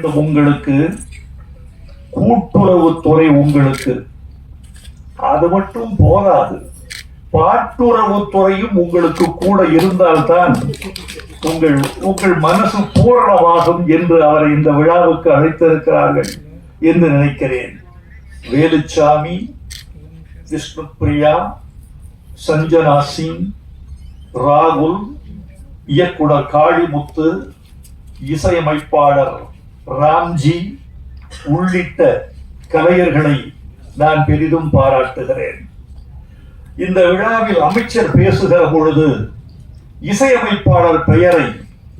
வேண்டும் உங்களுக்கு. கூட்டுறவுத்துறை உங்களுக்கு. அது மட்டும் போதாது. பாட்டுறவுத்துறையும் உங்களுக்கு கூட இருந்தால்தான் உங்கள் உங்கள் மனசு பூரணமாகும் என்று அவரை இந்த விழாவுக்கு அழைத்திருக்கிறார்கள் என்று நினைக்கிறேன். வேலுச்சாமி விஷ்ணு பிரியா சஞ்சனா சிங் ராகுல் இயக்குனர் காளிமுத்து இசையமைப்பாளர் ராம்ஜி உள்ளிட்ட கலைஞர்களை நான் பெரிதும் பாராட்டுகிறேன். இந்த விழாவில் அமைச்சர் பேசுகிற பொழுது இசையமைப்பாளர் பெயரை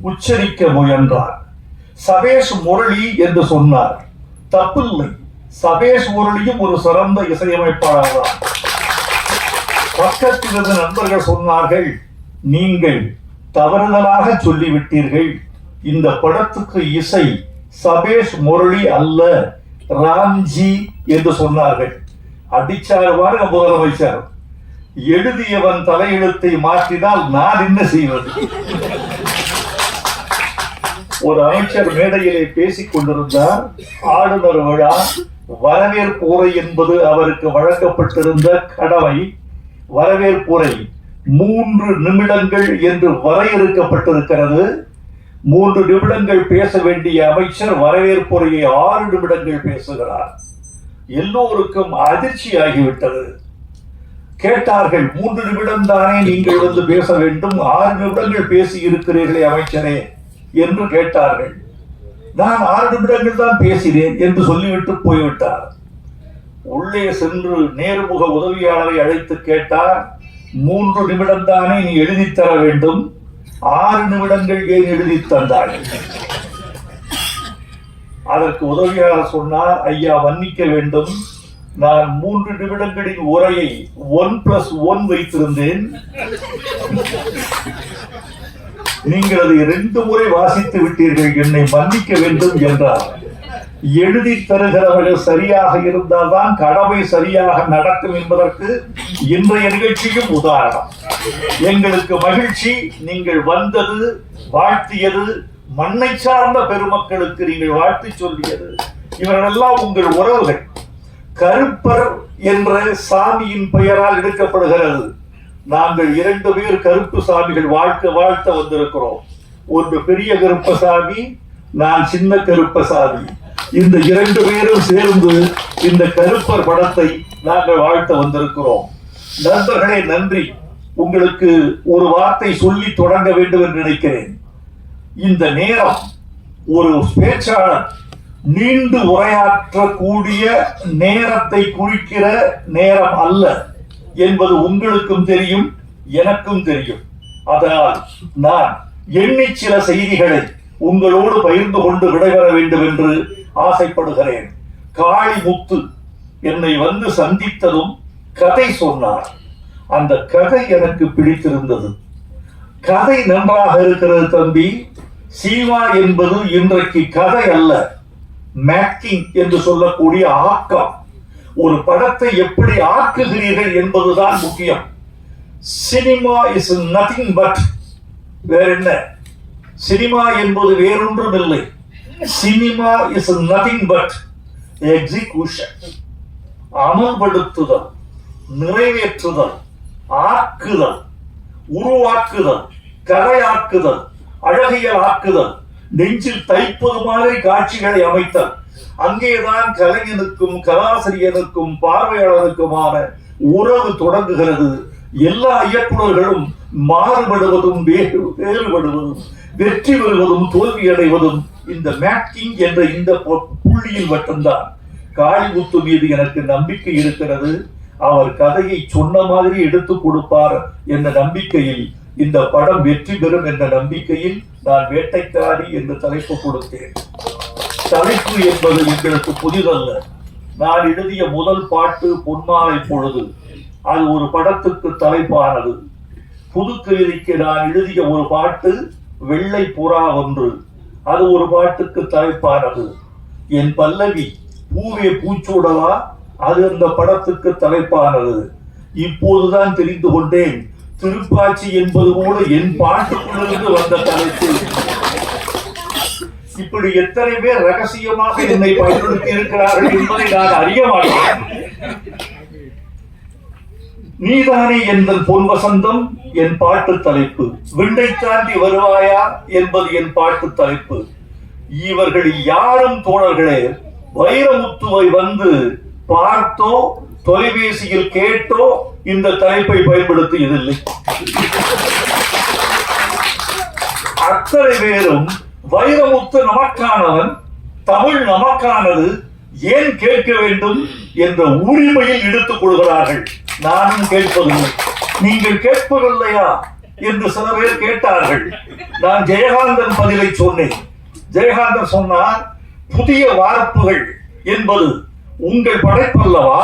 உச்சரிக்க முயன்றார். சபேஷ் முரளி என்று சொன்னார். தப்பில்லை. சபேஷ் முரளியும் ஒரு சிறந்த இசையமைப்பாளர் தான் பக்கத்தில் நண்பர்கள் சொன்னார்கள் நீங்கள் தவறுதலாக சொல்லிவிட்டீர்கள். இந்த படத்துக்கு இசை சபேஷ் முரளி அல்ல ராம்ஜி என்று சொன்னார்கள். அடிச்சார் பாருங்க முதலமைச்சர். எழுதியவன் தலையெழுத்தை மாற்றினால் நான் என்ன செய்வது? ஒரு அமைச்சர் மேடையிலே பேசிக் கொண்டிருந்தார். ஆளுநர் விழா வரவேற்புரை என்பது அவருக்கு வழங்கப்பட்டிருந்த கடமை. வரவேற்புரை மூன்று நிமிடங்கள் என்று வரையறுக்கப்பட்டிருக்கிறது. மூன்று நிமிடங்கள் பேச வேண்டிய அமைச்சர் வரவேற்புரையை ஆறு நிமிடங்கள் பேசுகிறார். எல்லோருக்கும் அதிர்ச்சி ஆகிவிட்டது கேட்டார்கள் மூன்று நிமிடம் தானே நீங்கள் வந்து பேச வேண்டும்? ஆறு நிமிடங்கள் பேசி இருக்கிறீர்களே அமைச்சரே என்று கேட்டார்கள். நான் ஆறு நிமிடங்கள் தான் பேசினேன் என்று சொல்லிவிட்டு போய்விட்டார். உள்ளே சென்று நேர்முக உதவியாளரை அழைத்து கேட்டார் மூன்று நிமிடம் தானே நீ எழுதித் தர வேண்டும்? ஆறு நிமிடங்கள் ஏன் எழுதி தந்தாள் அதற்கு உதவியாக சொன்னார் ஐயா மன்னிக்க வேண்டும். நான் மூன்று நிமிடங்களின் உரையை ஒன் பிளஸ் ஒன் வைத்திருந்தேன். நீங்கள் அதை ரெண்டு முறை வாசித்து விட்டீர்கள். என்னை மன்னிக்க வேண்டும் என்றார். எழுதி தருகிறவர்கள் சரியாக இருந்தால்தான் கடமை சரியாக நடக்கும் என்பதற்கு இன்றைய நிகழ்ச்சியும் உதாரணம். எங்களுக்கு மகிழ்ச்சி நீங்கள் வந்தது வாழ்த்தியது மண்ணை சார்ந்த பெருமக்களுக்கு நீங்கள் வாழ்த்து சொல்லியது. இவர்களெல்லாம் உங்கள் உறவுகள். கருப்பர் என்ற சாமியின் பெயரால் எடுக்கப்படுகிறது. நாங்கள் இரண்டு பேர் கருப்பு சாமிகள் வாழ்க்க வாழ்த்த வந்திருக்கிறோம். ஒன்று பெரிய கருப்பசாமி நான் சின்ன கருப்பசாமி. இந்த இரண்டு பேரும் சேர்ந்து இந்த கருப்பர் படத்தை நாங்கள் வாழ்த்த வந்திருக்கிறோம். நண்பர்களே நன்றி. உங்களுக்கு ஒரு வார்த்தை சொல்லி தொடங்க வேண்டும் என்று நினைக்கிறேன். இந்த நேரம் ஒரு பேச்சாளர் நீண்டு உரையாற்றக்கூடிய நேரத்தை குறிக்கிற நேரம் அல்ல என்பது உங்களுக்கும் தெரியும் எனக்கும் தெரியும். அதனால் நான் எண்ணி சில செய்திகளை உங்களோடு பகிர்ந்து கொண்டு விடைபெற வேண்டும் என்று ஆசைப்படுகிறேன். காளி முத்து என்னை வந்து சந்தித்ததும் கதை சொன்னார். அந்த கதை எனக்கு பிடித்திருந்தது. கதை நன்றாக இருக்கிறது தம்பி. சீமா என்பது இன்றைக்கு கதை அல்ல. மேக்கிங் என்று சொல்லக்கூடிய ஆக்கம். ஒரு படத்தை எப்படி ஆக்குகிறீர்கள் என்பதுதான் முக்கியம். சினிமா இஸ் நதிங் பட் வேற என்ன சினிமா என்பது வேறொன்றும் இல்லை cinema is nothing but execution அமல்படுத்துதல் நிறைவேற்றுதல் ஆக்குதல் உருவாக்குதல் கதையாக்குதல் அழகியல் ஆக்குதல் நெஞ்சில் தைப்பது மாதிரி காட்சிகளை அமைத்தல். அங்கேதான் கலைஞனுக்கும் கலாசிரியனுக்கும் பார்வையாளருக்குமான உறவு தொடங்குகிறது. எல்லா இயக்குநர்களும் மாறுபடுவதும் வேறு வேறுபடுவதும். வெற்றி பெறுவதும் தோல்வி அடைவதும் இந்த மேக்கிங் என்ற இந்த பொ- புள்ளியில் மட்டும்தான். காளிமுத்து மீது எனக்கு நம்பிக்கை இருக்கிறது. அவர் கதையை சொன்ன மாதிரி எடுத்து கொடுப்பார் என்ற நம்பிக்கையில் இந்த படம் வெற்றி பெறும் என்ற நம்பிக்கையில் நான் வேட்டைக்காரி என்று தலைப்பு கொடுத்தேன். தலைப்பு என்பது எங்களுக்கு புதிதல்ல. நான் எழுதிய முதல் பாட்டு பொன்மாலை பொழுது. அது ஒரு படத்துக்கு தலைப்பானது. புதுக்கவிதைக்கு நான் எழுதிய ஒரு பாட்டு வெள்ளை புறா ஒன்று. அது ஒரு பாட்டுக்கு தலைப்பானது. என் பல்லவி பூவே பூச்சூடலா? அது அந்த படத்துக்கு தலைப்பானது. இப்போதுதான் தெரிந்து கொண்டேன். திருப்பாச்சி என்பது கூட என் பாட்டுக்குள்ளிருந்து வந்த தலைப்பு. இப்படி எத்தனை பேர் ரகசியமாக என்னை பயன்படுத்தி இருக்கிறார்கள் என்பதை நான் அறிய மாட்டேன். நீதானே எந்தன் பொன் வசந்தம்? என் பாட்டு தலைப்பு. விண்ணை தாண்டி வருவாயா என்பது என் பாட்டு தலைப்பு. இவர்கள் யாரும் தோழர்களே வைரமுத்துவை வந்து பார்த்தோ தொலைபேசியில் கேட்டோ இந்த தலைப்பை பயன்படுத்தியதில்லை. அத்தனை பேரும் வைரமுத்து நமக்கானவன் தமிழ் நமக்கானது ஏன் கேட்க வேண்டும் என்ற உரிமையில் எடுத்துக் கொள்கிறார்கள்? நானும் கேட்பதில்லை. நீங்கள் கேட்பதில்லையா? என்று சில பேர் கேட்டார்கள். நான் ஜெயகாந்தன் பதிலை சொன்னேன். ஜெயகாந்தன் சொன்னார் புதிய வார்ப்புகள் என்பது உங்கள் படைப்பல்லவா?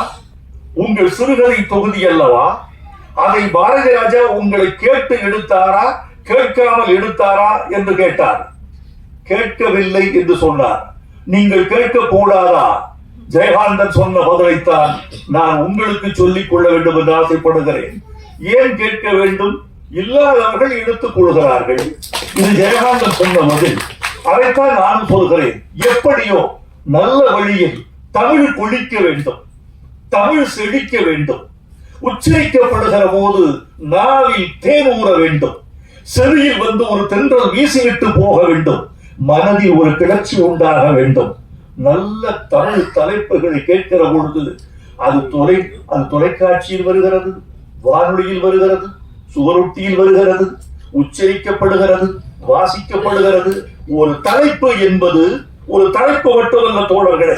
உங்கள் சிறுகதை தொகுதி அல்லவா? அதை பாரதி ராஜா உங்களை கேட்டு எடுத்தாரா? கேட்காமல் எடுத்தாரா? என்று கேட்டார். கேட்கவில்லை என்று சொன்னார். நீங்கள் கேட்க கூடாதா ஜெயகாந்தன் சொன்ன பதிலைத்தான் நான் உங்களுக்கு சொல்லிக் கொள்ள வேண்டும் என்று ஆசைப்படுகிறேன். ஏன் கேட்க வேண்டும்? இல்லாதவர்கள் எடுத்துக் கொள்கிறார்கள். இது ஜெயகாந்தன் சொன்ன பதில் அதைத்தான் நான் சொல்கிறேன். எப்படியோ நல்ல வழியில் தமிழ் கொழிக்க வேண்டும். தமிழ் செழிக்க வேண்டும். உச்சரிக்கப்படுகிற போது நாவில் தேன் ஊற வேண்டும். செவியில் வந்து ஒரு தென்றல் வீசிவிட்டு போக வேண்டும். மனதில் ஒரு கிளர்ச்சி உண்டாக வேண்டும். நல்ல தமிழ் தலைப்புகளை கேட்கிற பொழுது அது தொலை அது தொலைக்காட்சியில் வருகிறது. வானொலியில் வருகிறது சுவரொட்டியில் வருகிறது உச்சரிக்கப்படுகிறது வாசிக்கப்படுகிறது. ஒரு தலைப்பு என்பது ஒரு தலைப்பு மட்டுமல்ல தோழர்களே.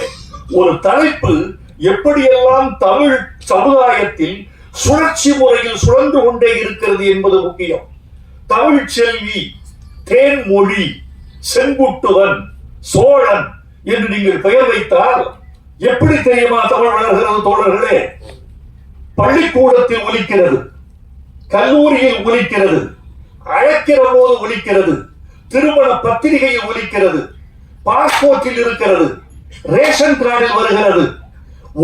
ஒரு தலைப்பு எப்படியெல்லாம் தமிழ் சமுதாயத்தில் சுழற்சி முறையில் சுழன்று கொண்டே இருக்கிறது என்பது முக்கியம். தமிழ் செல்வி தேன்மொழி செங்குட்டுவன் சோழன் என்று நீங்கள் பெயர் வைத்தால் எப்படி தெரியுமா தமிழ் வளர்கிறது தோழர்களே? பள்ளிக்கூடத்தில் ஒலிக்கிறது கல்லூரியில் ஒலிக்கிறது அழைக்கிற போது ஒலிக்கிறது திருமண பத்திரிகையில் ஒலிக்கிறது பாஸ்போர்ட்டில் இருக்கிறது ரேஷன் கார்டில் வருகிறது.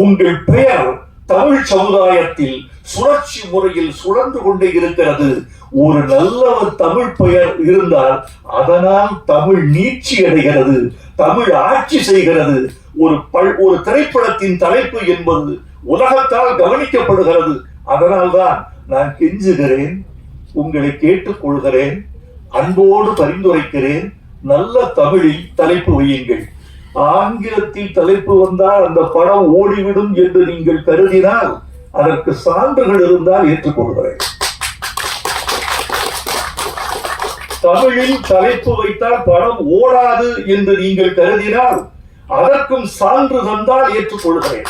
உங்கள் பெயர் தமிழ் சமுதாயத்தில் சுழற்சி முறையில் சுழன்று கொண்டே இருக்கிறது. ஒரு நல்ல ஒரு தமிழ் பெயர் இருந்தால் அதனால் தமிழ் நீட்சி அடைகிறது தமிழ் ஆட்சி செய்கிறது. ஒரு பல் ஒரு திரைப்படத்தின் தலைப்பு என்பது உலகத்தால் கவனிக்கப்படுகிறது. அதனால்தான் நான் கெஞ்சுகிறேன் உங்களை கேட்டுக்கொள்கிறேன் அன்போடு பரிந்துரைக்கிறேன். நல்ல தமிழில் தலைப்பு வையுங்கள். ஆங்கிலத்தில் தலைப்பு வந்தால் அந்த படம் ஓடிவிடும் என்று நீங்கள் கருதினால் அதற்கு சான்றுகள் இருந்தால் ஏற்றுக்கொள்கிறேன். தமிழில் தலைப்பு வைத்தால் படம் ஓடாது என்று நீங்கள் கருதினால் அதற்கும் சான்று தந்தால் ஏற்றுக்கொள்கிறேன்.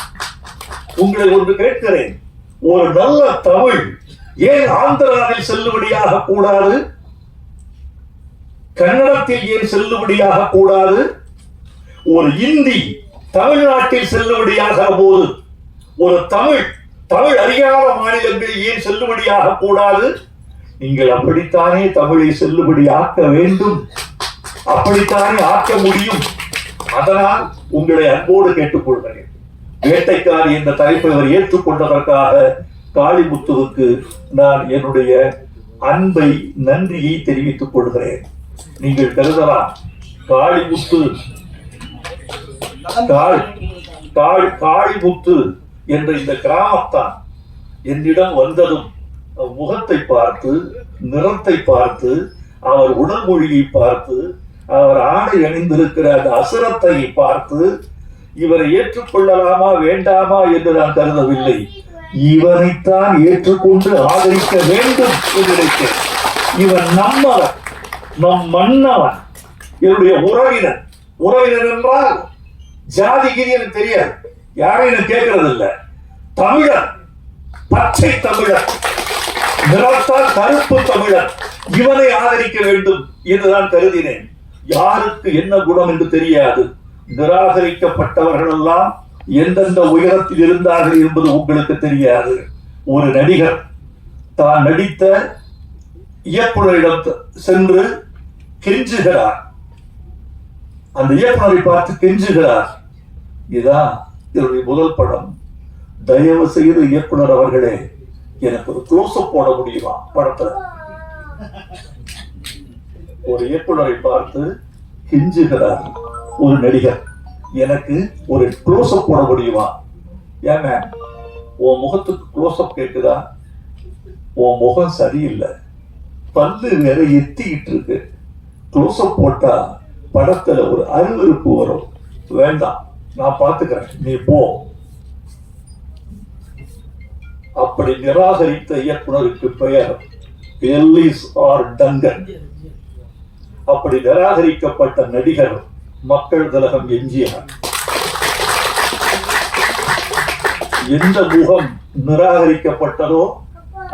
உங்களை ஒன்று கேட்கிறேன். ஒரு நல்ல தமிழ் ஏன் ஆந்திராவில் செல்லுபடியாக கூடாது? கன்னடத்தில் ஏன் செல்லுபடியாக கூடாது? ஒரு இந்தி தமிழ்நாட்டில் செல்லுபடியாக போது. ஒரு தமிழ் தமிழ் அறியாத மாநிலங்களில் ஏன் செல்லுபடியாக கூடாது? நீங்கள் அப்படித்தானே தமிழை செல்லுபடி ஆக்க வேண்டும்? அப்படித்தானே ஆக்க முடியும்? அதனால் உங்களை அன்போடு கேட்டுக்கொள்கிறேன். வேட்டைக்காரி என்ற தலைப்பை அவர் ஏற்றுக்கொண்டதற்காக காளிமுத்துவுக்கு நான் என்னுடைய அன்பை நன்றியை தெரிவித்துக் கொள்கிறேன். நீங்கள் கருதலாம். காளிமுத்து காளிமுத்து என்ற இந்த கிராமத்தான் என்னிடம் வந்ததும் முகத்தை பார்த்து நிறத்தை பார்த்து அவர் உடல் மொழியை பார்த்து அவர் ஆடை அணிந்திருக்கிற அந்த அசுரத்தை பார்த்து இவரை ஏற்றுக்கொள்ளலாமா வேண்டாமா என்று நான் கருதவில்லை. இவனைத்தான் ஏற்றுக்கொண்டு ஆதரிக்க வேண்டும் என்று நினைத்தேன். இவன் நம்மவன் நம் மன்னவன். என்னுடைய உறவினர். உறவினர் என்றால் ஜாதிகிரி எனக்கு தெரியாது. யாரையும் கேட்கறது இல்லை தமிழர் பச்சை தமிழர். நிறத்தால் கருப்பு தமிழர். இவனை ஆதரிக்க வேண்டும் என்று நான் கருதினேன். யாருக்கு என்ன குணம் என்று தெரியாது. நிராகரிக்கப்பட்டவர்கள் எல்லாம் எந்தெந்த உயரத்தில் இருந்தார்கள் என்பது உங்களுக்கு தெரியாது. ஒரு நடிகர் தான் நடித்த இயக்குனரிடம் சென்று கெஞ்சுகிறார். அந்த இயக்குநரை பார்த்து கெஞ்சுகிறார். இதான் என்னுடைய முதல் படம். தயவு செய்து இயக்குனர் அவர்களே எனக்கு ஒரு க்ளோஸ் போட முடியுமா? படத்துல. ஒரு இயக்குனரை பார்த்து கெஞ்சுகிறார். ஒரு நடிகர். எனக்கு ஒரு க்ளோஸ்அப் போட முடியுமா? ஏங்க உன் முகத்துக்கு க்ளோஸ்அப் கேக்குதா? உன் முகம் சரியில்லை. பல்லு வேற எத்திக்கிட்டு இருக்கு. க்ளோஸ்அப் போட்டா படத்துல ஒரு அருவருப்பு வரும். வேண்டாம் நான் பார்த்துக்கிறேன் நீ போ. அப்படி நிராகரித்த இயக்குனருக்கு பெயர் எல்லிஸ் ஆர் டங்கன் அப்படி நிராகரிக்கப்பட்ட நடிகர் மக்கள் திலகம் எம்ஜிஆர். எந்த முகம் நிராகரிக்கப்பட்டதோ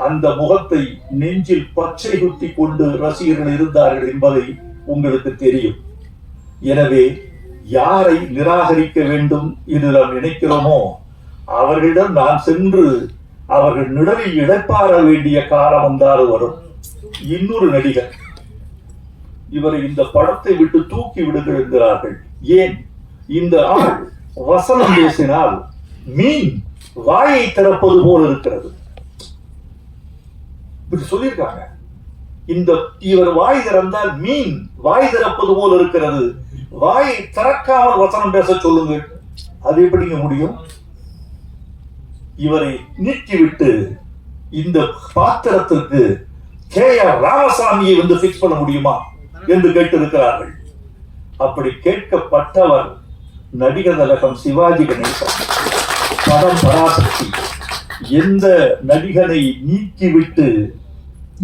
அந்த முகத்தை நெஞ்சில் பச்சை குத்தி கொண்டு ரசிகர்கள் இருந்தார்கள் என்பதை உங்களுக்கு தெரியும். எனவே யாரை நிராகரிக்க வேண்டும் என்று நாம் நினைக்கிறோமோ அவர்களிடம் நான் சென்று அவர்கள் நிழலில் இழைப்பாற வேண்டிய காலம் வந்தாலும் வரும். இன்னொரு நடிகர். இவரை இந்த படத்தை விட்டு தூக்கி விடுங்கள் என்கிறார்கள். ஏன்? இந்த ஆள் வசனம் பேசினால் மீன் வாயை திறப்பது போல் இருக்கிறது. சொல்லியிருக்காங்க. இந்த இவர் வாய் திறந்தால் மீன் வாய் திறப்பது போல் இருக்கிறது. வாயை திறக்காமல் வசனம் பேச சொல்லுங்க அது எப்படிங்க முடியும்? இவரை நீக்கிவிட்டு இந்த பாத்திரத்திற்கு கே ஆர் ராமசாமியை வந்து பிக்ஸ் பண்ண முடியுமா? என்று கேட்டிருக்கிறார்கள். அப்படி கேட்கப்பட்டவர் நடிகர் தலகம் சிவாஜி கணேசன். படம் பராசக்தி. எந்த நடிகனை நீக்கிவிட்டு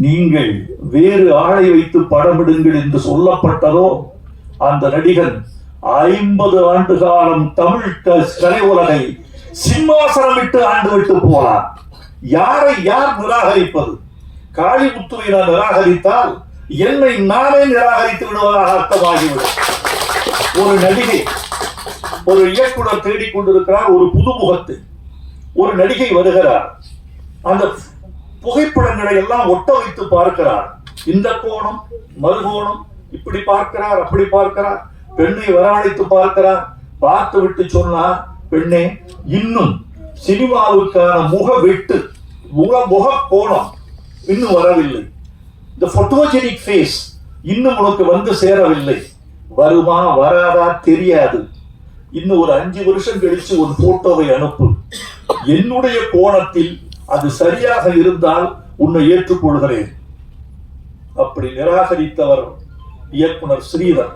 நீங்கள் வேறு ஆளை வைத்து படமிடுங்கள் என்று சொல்லப்பட்டதோ அந்த நடிகன் ஐம்பது ஆண்டு காலம் தமிழ் கலை உலகை சிம்மாசனம் விட்டு ஆண்டு விட்டு போனான். யாரை யார் நிராகரிப்பது? காளிமுத்துவை நான் நிராகரித்தால் என்னை நானே நிராகரித்து விடுவதாக அர்த்தமாகிவிடும். ஒரு நடிகை ஒரு இயக்குனர் தேடிக்கொண்டிருக்கிறார் ஒரு புதுமுகத்தை. ஒரு நடிகை வருகிறார். அந்த புகைப்படங்களை எல்லாம் ஒட்ட வைத்து பார்க்கிறார். இந்த கோணம் மறுகோணம் இப்படி பார்க்கிறார் அப்படி பார்க்கிறார். பெண்ணை வரவழைத்து பார்க்கிறார். பார்த்து விட்டு சொன்னார் பெண்ணே இன்னும் சினிமாவுக்கான முக வெட்டு முக முக கோணம் இன்னும் வரவில்லை. இந்த போட்டோஜெனிக் ஃபேஸ் இன்னும் உனக்கு வந்து சேரவில்லை. வருமா வராதா தெரியாது. இன்னும் ஒரு அஞ்சு வருஷம் கழிச்சு ஒரு போட்டோவை அனுப்பு. என்னுடைய கோணத்தில் அது சரியாக இருந்தால் உன்னை ஏற்றுக்கொள்கிறேன். அப்படி நிராகரித்தவர் இயக்குனர் ஸ்ரீதர்.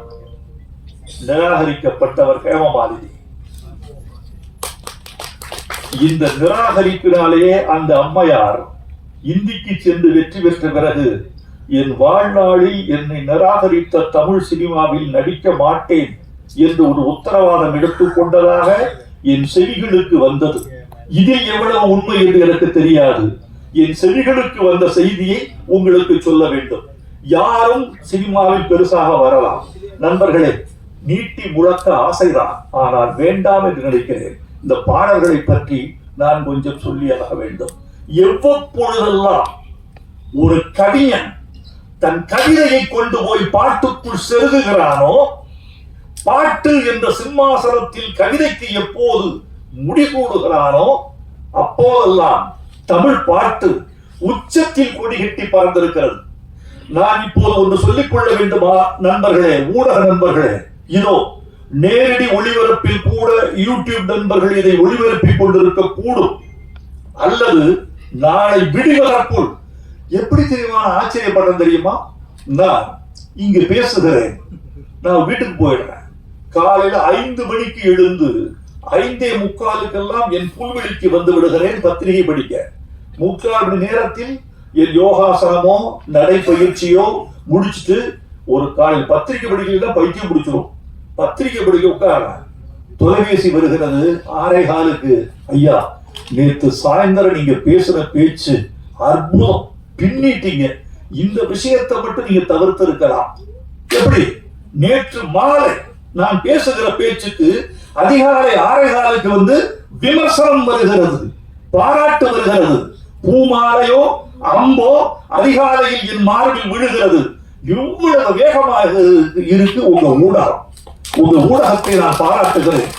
நிராகரிக்கப்பட்டவர் ஹேமமாலினி. இந்த நிராகரிப்பினாலேயே அந்த அம்மையார் இந்திக்கு சென்று வெற்றி பெற்ற பிறகு என் வாழ்நாளில் என்னை நிராகரித்த தமிழ் சினிமாவில் நடிக்க மாட்டேன் என்று ஒரு உத்தரவாதம் எடுத்துக் கொண்டதாக என் செவிகளுக்கு வந்தது. இதில் எவ்வளவு உண்மை என்று எனக்கு தெரியாது. என் செவிகளுக்கு வந்த செய்தியை உங்களுக்கு சொல்ல வேண்டும். யாரும் சினிமாவில் பெருசாக வரலாம். நண்பர்களே நீட்டி முழக்க ஆசைதான். ஆனால் வேண்டாம் என்று நினைக்கிறேன். இந்த பாடல்களை பற்றி நான் கொஞ்சம் சொல்லியாக வேண்டும். எவ்வப்பொழுதெல்லாம் ஒரு கவிஞன் தன் கவிதையை கொண்டு போய் பாட்டுக்குள் செருகுகிறானோ பாட்டு என்ற சிம்மாசனத்தில் கவிதைக்கு எப்போது முடிகூடுகிறானோ அப்போதெல்லாம் தமிழ் பாட்டு உச்சத்தில் கொடி கட்டி பறந்திருக்கிறது. நான் இப்போது ஒன்று சொல்லிக் கொள்ள வேண்டுமா நண்பர்களே ஊடக நண்பர்களே. இதோ நேரடி ஒளிபரப்பில் கூட யூடியூப் நண்பர்கள் இதை ஒளிபரப்பிக் கொண்டிருக்க கூடும் அல்லது நாளை விடுவதற்குள் எப்படி தெரியுமா? ஆச்சரியப்படுறது தெரியுமா? நான் இங்கு பேசுகிறேன். நான் வீட்டுக்கு போயிடுறேன். காலையில ஐந்து மணிக்கு எழுந்து ஐந்தே முக்காலுக்கெல்லாம் என் புல்வெளிக்கு வந்து விடுகிறேன் பத்திரிகை படிக்க. முக்கால் மணி நேரத்தில் என் யோகாசனமோ நடைப்பயிற்சியோ முடிச்சிட்டு ஒரு காலையில் பத்திரிகை படிக்கலாம் பைத்தியம் பிடிச்சிரும். பத்திரிகை படிக்க உட்கார. தொலைபேசி வருகிறது ஆரை காலுக்கு. ஐயா நேற்று சாயந்தரம் நீங்க பேசுன பேச்சு அற்புதம். பின்னிட்டீங்க. இந்த விஷயத்தை மட்டும் நீங்க தவிர்த்து இருக்கலாம் எப்படி? நேற்று மாலை நான் பேசுகிற பேச்சுக்கு அதிகாலை ஆறே காலுக்கு வந்து விமர்சனம் வருகிறது பாராட்டு வருகிறது. பூமாலையோ அம்போ அதிகாலையில் என் மார்பில் விழுகிறது. இவ்வளவு வேகமாக இருக்கு உங்க ஊடகம். உங்க ஊடகத்தை நான் பாராட்டுகிறேன்.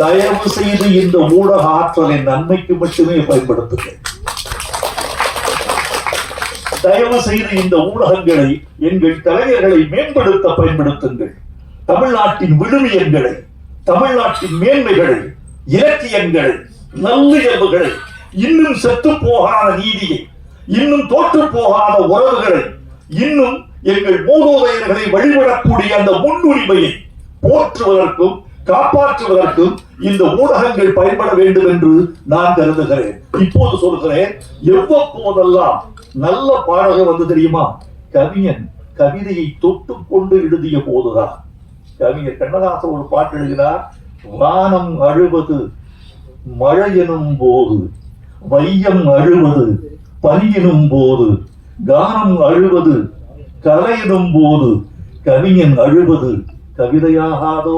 தயவு செய்து இந்த ஊடக ஆற்றலை நன்மைக்கு மட்டுமே பயன்படுத்துகிறேன் தயவு செய்து இந்த ஊடகங்களை எங்கள் கலைஞர்களை மேம்படுத்த பயன்படுத்துங்கள். தமிழ்நாட்டின் விழுமியங்களை தமிழ்நாட்டின் மேன்மைகளை இலக்கியங்களை நல்லியல்புகளை இன்னும் செத்து போகாத நீதியை இன்னும் தோற்று போகாத உறவுகளை இன்னும் எங்கள் மூலோதயர்களை வழிபடக்கூடிய அந்த முன்னுரிமையை போற்றுவதற்கும் காப்பாற்றுவதற்கும் இந்த ஊடகங்கள் பயன்பட வேண்டும் என்று நான் கருதுகிறேன். இப்போது சொல்கிறேன் எவ்வப்போதெல்லாம் நல்ல பாடகம் வந்து தெரியுமா? கவிஞன். கவிதையை தொட்டு கொண்டு எழுதிய போதுதான். கவிஞர் கண்ணதாசன் ஒரு பாட்டு எழுதினார் வானம் அழுவது மழை எனும் போது வையம் அழுவது பனியெனும் போது கானம் அழுவது கலையிடும் போது கவிஞன் அழுவது கவிதையாகாதோ?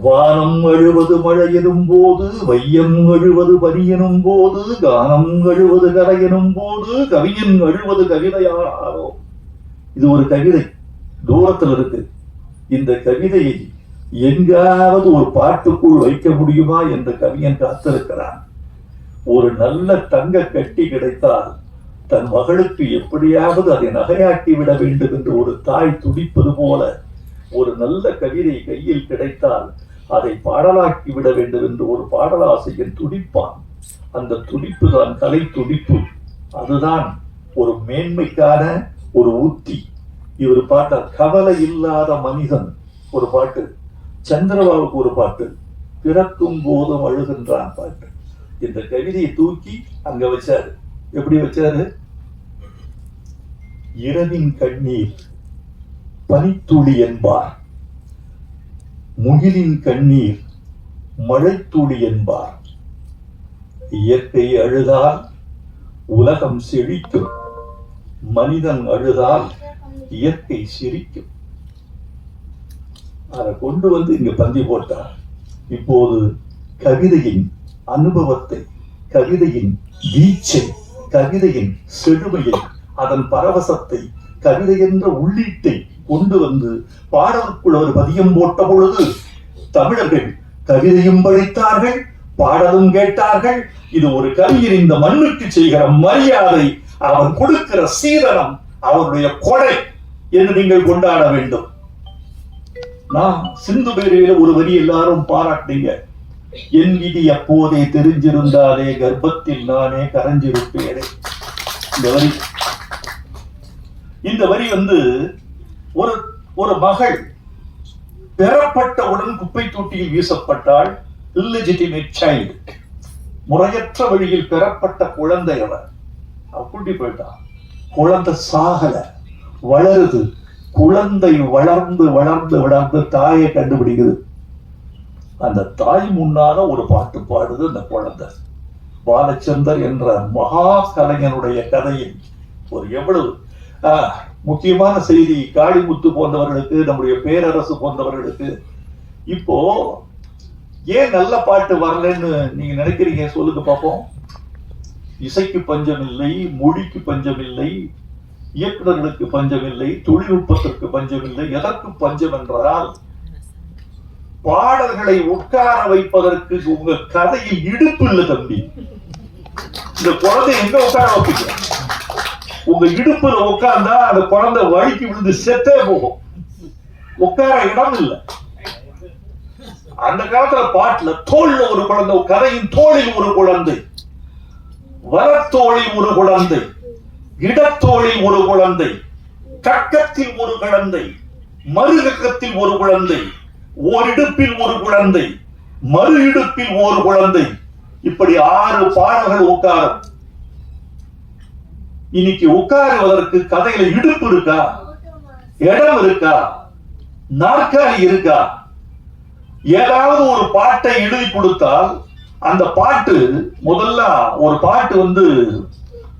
வானம் அழுவது மழையெனும் போது வையம் அழுவது பரியனும் போது கானம் அழுவது கலையெனும் போது கவியன் அழுவது கவிதையாகாதோ இது ஒரு கவிதை. தூரத்தில் இருக்கு. இந்த கவிதையை எங்காவது ஒரு பாட்டுக்குள் வைக்க முடியுமா என்று கவியன் காத்திருக்கிறான். ஒரு நல்ல தங்க கட்டி கிடைத்தால் தன் மகளுக்கு எப்படியாவது அதை நகையாக்கி விட வேண்டும் என்று ஒரு தாய் துடிப்பது போல ஒரு நல்ல கவிதை கையில் கிடைத்தால் அதை பாடலாக்கி விட வேண்டும் என்று ஒரு பாடலாசிரியன் துடிப்பான். அந்த துடிப்பு தான் கலை துடிப்பு. அதுதான் ஒரு மேன்மைக்கான ஒரு உத்தி. இவர் பாட்டார் கவலை இல்லாத மனிதன் ஒரு பாட்டு சந்திரபாபுக்கு ஒரு பாட்டு பிறக்கும் போதும் அழுகின்றான் பாட்டு. இந்த கவிதையை தூக்கி அங்க வச்சாரு. எப்படி வச்சாரு? இரவின் கண்ணீர் பனித்துளி என்பார். முகிலின் கண்ணீர் மழைத்துளி என்பார். இயற்கை அழுதால் உலகம் செழிக்கும். மனிதன் அழுதால் இயற்கை சிரிக்கும். அதை கொண்டு வந்து இங்க பந்தி போட்டார். இப்போது கவிதையின் அனுபவத்தை கவிதையின் வீச்சை கவிதையின் செழுமையை அதன் பரவசத்தை கவிதை என்ற உள்ளீட்டை கொண்டு வந்து பாடலுக்குள் அவர் பதியம் போட்ட பொழுது தமிழர்கள் கவிதையும் படித்தார்கள் பாடலும் கேட்டார்கள். இது ஒரு கவிஞர் இந்த மண்ணுக்கு செய்கிற மரியாதை அவர் கொடுக்கிற சீதனம் அவருடைய கொடை என்று நீங்கள் கொண்டாட வேண்டும். நான் சிந்து பேரையில ஒரு வரி எல்லாரும் பாராட்டுங்க. என் விதி அப்போதே தெரிஞ்சிருந்தாலே கர்ப்பத்தில் நானே கரைஞ்சிருப்பேனே. இந்த வரி. இந்த வரி வந்து ஒரு ஒரு மகள் பெறப்பட்டவுடன் குப்பை தொட்டியில் வீசப்பட்டால் இல்லெஜிட்டிமேட் சைல்டு முறையற்ற வழியில் பெறப்பட்ட குழந்தை அவர். அப்படி கூட்டி போயிட்டான் குழந்தை சாகல. வளருது. குழந்தை வளர்ந்து வளர்ந்து வளர்ந்து தாயை கண்டுபிடிக்குது. அந்த தாய் முன்னால ஒரு பாட்டு பாடுது அந்த குழந்தை. பாலச்சந்தர் என்ற மகா கலைஞனுடைய கதையில். ஒரு எவ்வளவு? ஆஹ், முக்கியமான செய்தி காளிமுத்து போன்றவர்களுக்கு நம்முடைய பேரரசு போன்றவர்களுக்கு. இப்போ ஏன் நல்ல பாட்டு வரலன்னு நீங்க நினைக்கிறீங்க? சொல்லுங்க பார்ப்போம் இசைக்கு பஞ்சம் இல்லை மொழிக்கு பஞ்சம் இல்லை இயக்குநர்களுக்கு பஞ்சம் இல்லை தொழில்நுட்பத்திற்கு பஞ்சம் இல்லை எதற்கு பஞ்சம் என்றால் பாடல்களை உட்கார வைப்பதற்கு உங்க கதையில் இடுப்பு இல்லை தம்பி. இந்த குழந்தை எங்க உட்கார வைப்பீங்க? உங்க இடுப்புல உட்கார்ந்தா அந்த குழந்தை வழிக்கு விழுந்து செத்தே போகும். உட்கார இடம் இல்லை. அந்த காலத்துல பாட்டுல தோல்ல ஒரு குழந்தை கதையின் தோளில் ஒரு குழந்தை வரத்தோழில் ஒரு குழந்தை இடத்தோழில் ஒரு குழந்தை கக்கத்தில் ஒரு குழந்தை மறுகக்கத்தில் ஒரு குழந்தை ஓரிடுப்பில் ஒரு குழந்தை மறு இடுப்பில் ஒரு குழந்தை. இப்படி ஆறு பாடல்கள் உட்காரும். இன்னைக்கு உட்காருவதற்கு கதையில இடுப்பு இருக்கா? இடம் இருக்கா? நாற்காலி இருக்கா? ஏதாவது ஒரு பாட்டை எழுதி கொடுத்தால் அந்த பாட்டு முதல்ல ஒரு பாட்டு வந்து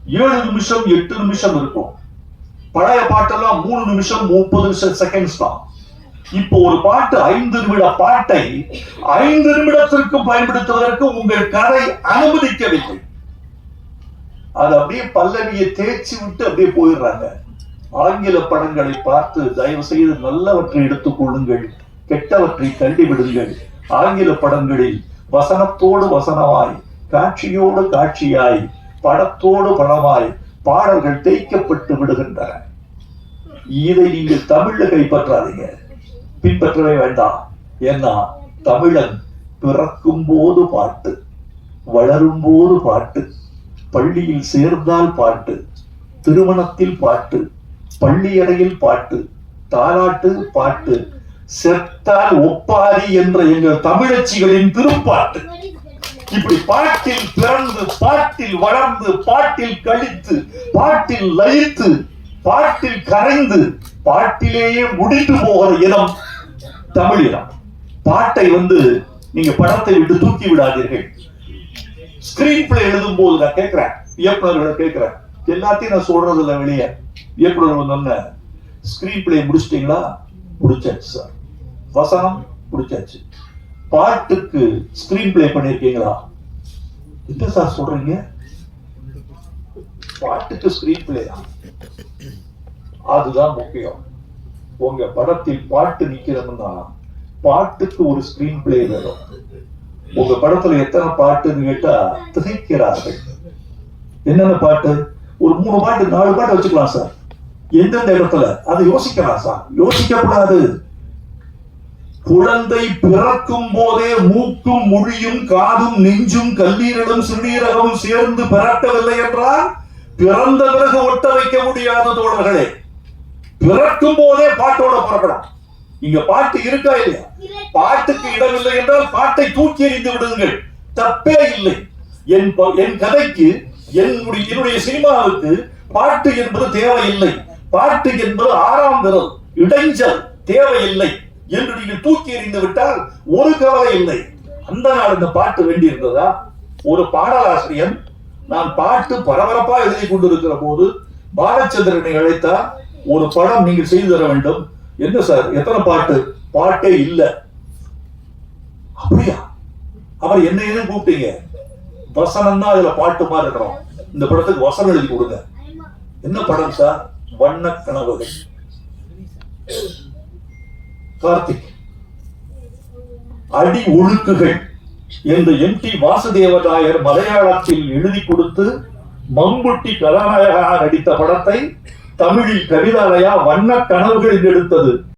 ஏழு நிமிஷம் எட்டு நிமிஷம் இருக்கும். பழைய பாட்டெல்லாம் மூணு நிமிஷம் முப்பது நிமிஷம் செகண்ட்ஸ் தான். இப்போ ஒரு பாட்டு ஐந்து நிமிட பாட்டை ஐந்து நிமிடத்திற்கு பயன்படுத்துவதற்கு உங்கள் கதை அனுமதிக்கவில்லை. அது அப்படியே பல்லவியை தேய்ச்சி விட்டு அப்படியே போயிடுறாங்க. ஆங்கில படங்களை பார்த்து தயவு செய்து நல்லவற்றை எடுத்துக் கொள்ளுங்கள் கெட்டவற்றை தள்ளிவிடுங்கள். ஆங்கில படங்களில் வசனத்தோடு வசனமாய் காட்சியோடு காட்சியாய் படத்தோடு படமாய் பாடல்கள் தேய்க்கப்பட்டு விடுகின்றன. இதை நீங்கள் தமிழ்ல கைப்பற்றாதீங்க. பின்பற்றவே வேண்டாம். ஏன்னா தமிழன் பிறக்கும் போது பாட்டு வளரும் போது பாட்டு. பள்ளியில் சேர்ந்தால் பாட்டு திருமணத்தில் பாட்டு பள்ளியறையில் பாட்டு தாலாட்டு பாட்டு செத்தால் ஒப்பாரி என்ற எங்கள் தமிழச்சிகளின் திருப்பாட்டு. இப்படி பாட்டில் பிறந்து பாட்டில் வளர்ந்து பாட்டில் கழித்து பாட்டில் லயித்து பாட்டில் கரைந்து பாட்டிலேயே முடிந்து போகிற இடம் தமிழ் பாட்டை வந்து நீங்க படத்தை விட்டு தூக்கி விடாதீர்கள். ஸ்கிரீன் பிளே எழுதும் போது நான் கேட்கிறேன் இயக்குநர்களை கேட்கிறேன் எல்லாத்தையும் நான் சொல்றது இல்லை வெளியே. இயக்குனர் வந்தோன்ன ஸ்கிரீன் பிளே முடிச்சிட்டீங்களா? முடிச்சாச்சு சார் வசனம் முடிச்சாச்சு. பாட்டுக்கு ஸ்கிரீன் பிளே பண்ணியிருக்கீங்களா என்ன சார் சொல்றீங்க? பாட்டுக்கு ஸ்கிரீன் பிளே அதுதான் முக்கியம். உங்க படத்தில் பாட்டு நிக்கிறதுன்னா பாட்டுக்கு ஒரு ஸ்கிரீன் பிளே வேணும். உங்க படத்துல எத்தனை பாட்டுன்னு கேட்டா திகைக்கிறார்கள். என்னென்ன பாட்டு? ஒரு மூணு பாட்டு நாலு பாட்டு வச்சுக்கலாம் சார். எந்தெந்த இடத்துல? அதை யோசிக்கலாம் சார். யோசிக்க கூடாது குழந்தை பிறக்கும் போதே மூக்கும் மொழியும் காதும் நெஞ்சும் கல்லீரலும் சிறுநீரகமும் சேர்ந்து பிறக்கவில்லை என்றால் பிறந்த பிறகு ஒட்ட வைக்க முடியாத தோழர்களே பிறக்கும் போதே பாட்டோட பிறக்கணும் இங்க பாட்டு இருக்கா இல்லையா? பாட்டுக்கு இடமில்லை என்றால் பாட்டை தூக்கி எறிந்து விடுங்கள். தப்பே இல்லை. என் ப- என் கதைக்கு என்னுடைய என்னுடைய சினிமாவுக்கு பாட்டு என்பது தேவையில்லை. பாட்டு என்பது ஆறாம் விரல் இடைஞ்சல் தேவையில்லை. என்று நீங்கள் தூக்கி எறிந்து விட்டால் ஒரு கவலை இல்லை. அந்த நாள் இந்த பாட்டு வேண்டி இருந்ததா ஒரு பாடலாசிரியன் நான் பாட்டு பரபரப்பா எழுதி கொண்டிருக்கிற போது பாலச்சந்திரனை அழைத்தா ஒரு படம் நீங்கள் செய்து தர வேண்டும். என்ன சார்? எத்தனை பாட்டு? பாட்டே இல்ல. அப்படியா? அவர் என்ன கூப்பிட்டீங்க? வசனம் தான் அதுல பாட்டு மாதிரி இருக்கிறோம் இந்த படத்துக்கு வசனம் எழுதி கொடுங்க. என்ன படம் சார்? வண்ண கனவுகள். கார்த்திக். அடி ஒழுக்குகள் என்று எம் டி வாசுதேவராயர் மலையாளத்தில் எழுதி கொடுத்து மம்புட்டி கதாநாயகனாக நடித்த படத்தை தமிழில் கவிதாலயா வண்ண கனவுகள் எடுத்தது.